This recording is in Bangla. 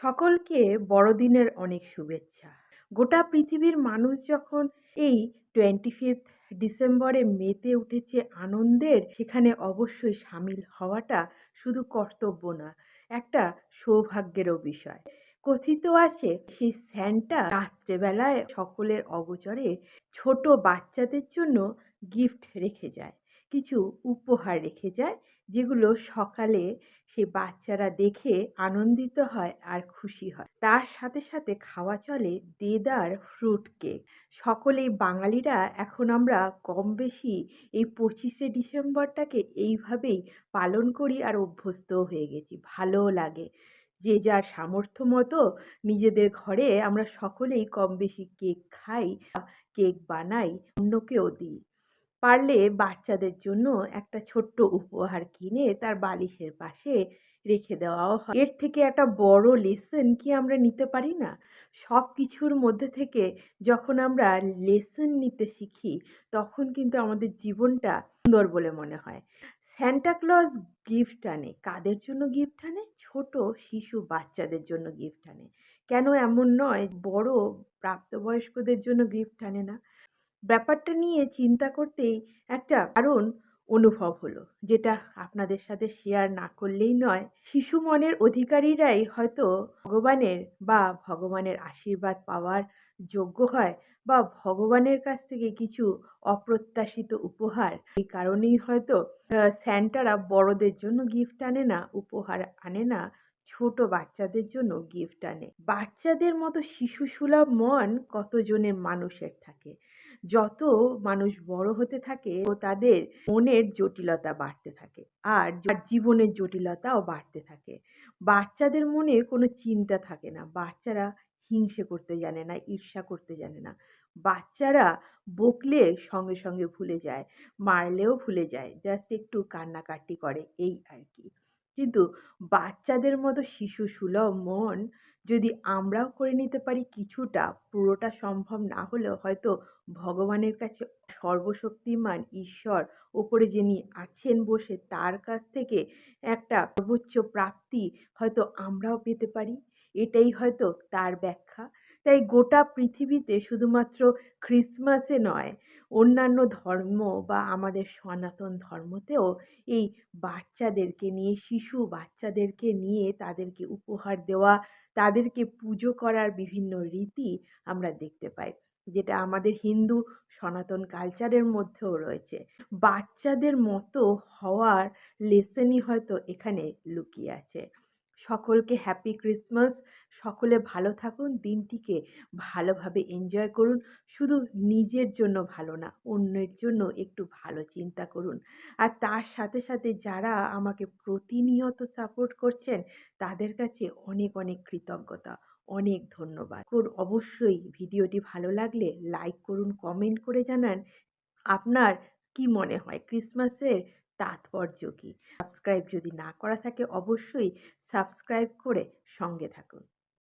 সকলকে বড়দিনের অনেক শুভেচ্ছা। গোটা পৃথিবীর মানুষ যখন এই টোয়েন্টি ফিফথ ডিসেম্বরে মেতে উঠেছে আনন্দের, সেখানে অবশ্যই সামিল হওয়াটা শুধু কর্তব্য না, একটা সৌভাগ্যেরও বিষয়। কথিত আছে, সেই স্যান্টা রাত্রেবেলায় সকলের অগোচরে ছোট বাচ্চাদের জন্য গিফট রেখে যায়, কিছু উপহার রেখে যায় যেগুলো সকালে সে বাচ্চারা দেখে আনন্দিত হয় আর খুশি হয়। তার সাথে সাথে খাওয়া চলে দেদার ফ্রুট কেক সকলেই বাঙালিরা এখন আমরা কম বেশি এই পঁচিশে ডিসেম্বরটাকে এইভাবেই পালন করি আর অভ্যস্ত হয়ে গেছি। ভালোও লাগে। যে যার সামর্থ্য মতো নিজেদের ঘরে আমরা সকলেই কম বেশি কেক খাই কেক বানাই, অন্যকেও দিই। পারলে বাচ্চাদের জন্য একটা ছোট্ট উপহার কিনে তার বালিশের পাশে রেখে দেওয়াও হয়। এর থেকে একটা বড় লেসন কি আমরা নিতে পারি না? সব কিছুর মধ্যে থেকে যখন আমরা লেসন নিতে শিখি, তখন কিন্তু আমাদের জীবনটা সুন্দর বলে মনে হয়। স্যান্টা ক্লজ গিফট আনে। কাদের জন্য গিফট আনে? ছোট শিশু বাচ্চাদের জন্য গিফট আনে। কেন এমন নয়, বড় প্রাপ্তবয়স্কদের জন্য গিফট আনে না? ব্যাপারটা নিয়ে চিন্তা করতেই একটা কারণ অনুভব হলো। যেটা আপনাদের সাথে শেয়ার না করলেই নয়, শিশু মনের অধিকারীরাই হয়তো ভগবানের বা ভগবানের আশীর্বাদ পাওয়ার যোগ্য হয় বা ভগবানের কাছ থেকে কিছু অপ্রত্যাশিত উপহার, এই কারণেই হয়তো স্যান্টারা বড়দের জন্য গিফট আনে না, উপহার আনে না, ছোট বাচ্চাদের জন্য গিফট আনে। বাচ্চাদের মতো শিশু সুলভ মন কতজনের মানুষের থাকে? যত মানুষ বড় হতে থাকে ও তাদের মনের জটিলতা বাড়তে থাকে আর জীবনের জটিলতাও বাড়তে থাকে। বাচ্চাদের মনে কোনো চিন্তা থাকে না, বাচ্চারা হিংসে করতে জানে না, ঈর্ষা করতে জানে না। বাচ্চারা বকলে সঙ্গে সঙ্গে ভুলে যায়, মারলেও ভুলে যায় জাস্ট একটু কান্নাকাটি করে, এই আর কি। কিন্তু বাচ্চাদের মতো শিশু সুলভ মন যদি আমরাও করে নিতে পারি কিছুটা, পুরোটা সম্ভব না হলেও হয়তো ভগবানের কাছে সর্বশক্তিমান ঈশ্বর ওপরে যিনি আছেন বসে তার কাছ থেকে একটা সর্বোচ্চ প্রাপ্তি হয়তো আমরাও পেতে পারি। এটাই হয়তো তার ব্যাখ্যা। তাই গোটা পৃথিবীতে শুধুমাত্র খ্রিসমাসে নয়, অন্যান্য ধর্ম বা আমাদের সনাতন ধর্মতেও এই বাচ্চাদেরকে নিয়ে, শিশু বাচ্চাদেরকে নিয়ে তাদেরকে উপহার দেওয়া তাদেরকে পুজো করার বিভিন্ন রীতি আমরা দেখতে পাই। যেটা আমাদের হিন্দু সনাতন কালচারের মধ্যেও রয়েছে। বাচ্চাদের মতো হওয়ার লেসেনই হয়তো এখানে লুকিয়ে আছে। সকলকে হ্যাপি ক্রিসমাস সকলে ভালো থাকুন, দিনটিকে ভালোভাবে এনজয় করুন। শুধু নিজের জন্য ভালো না, অন্যের জন্য একটু ভালো চিন্তা করুন। আর তার সাথে সাথে যারা আমাকে প্রতিনিয়ত সাপোর্ট করছেন, তাদের কাছে অনেক অনেক কৃতজ্ঞতা। অনেক ধন্যবাদ। অবশ্যই ভিডিওটি ভালো লাগলে লাইক করুন কমেন্ট করে জানান। আপনার কি মনে হয় ক্রিসমাসের তাৎপর্য কী? সাবস্ক্রাইব যদি না করা থাকে অবশ্যই সাবস্ক্রাইব করে সঙ্গে থাকুন।